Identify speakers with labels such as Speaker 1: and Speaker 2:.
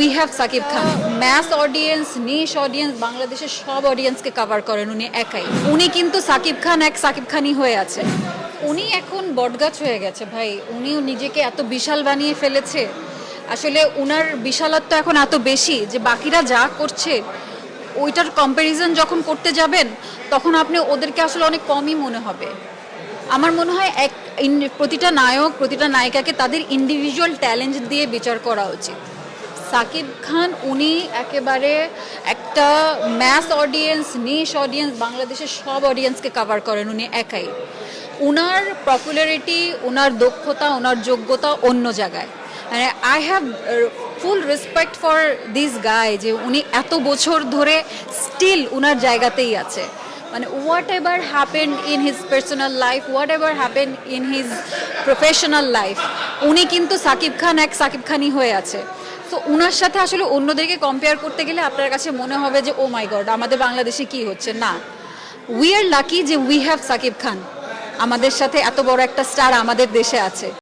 Speaker 1: We have Shakib Khan mass audience niche audience বাংলাদেশের সব অডিয়েন্সকে cover করেন, উনি একাই। উনি কিন্তু সাকিব খান এক সাকিব খানই হয়ে আছে। উনি এখন বটগাছ হয়ে গেছে, ভাই। উনিও নিজেকে এত বিশাল বানিয়ে ফেলেছে। আসলে উনার বিশালত্ব এখন এত বেশি যে বাকিরা যা করছে, ওইটার কম্প্যারিজন যখন করতে যাবেন, তখন আপনি ওদেরকে আসলে অনেক কমই মনে হবে। আমার মনে হয় এক প্রতিটা নায়ক, প্রতিটা নায়িকাকে তাদের ইন্ডিভিজুয়াল ট্যালেন্ট দিয়ে বিচার করা উচিত। সাকিব খান, উনি একেবারে একটা ম্যাস অডিয়েন্স নিশ অডিয়েন্স বাংলাদেশের সব অডিয়েন্সকে কভার করেন উনি একাই। উনার পপুলারিটি ওনার দক্ষতা ওনার যোগ্যতা অন্য জায়গায়। মানে I have full respect for this guy যে উনি এত বছর ধরে স্টিল উনার জায়গাতেই আছে। মানে whatever happened in his personal life whatever happened in his professional life উনি কিন্তু সাকিব খান এক সাকিব খানই হয়ে আছে। তো ওনার সাথে আসলে অন্যদেরকে কম্পেয়ার করতে গেলে আপনার কাছে মনে হবে যে ও মাই গড আমাদের বাংলাদেশে কি হচ্ছে? না। উই আর লাকি যে উই হ্যাভ সাকিব খান। আমাদের সাথে এত বড় একটা স্টার আমাদের দেশে আছে।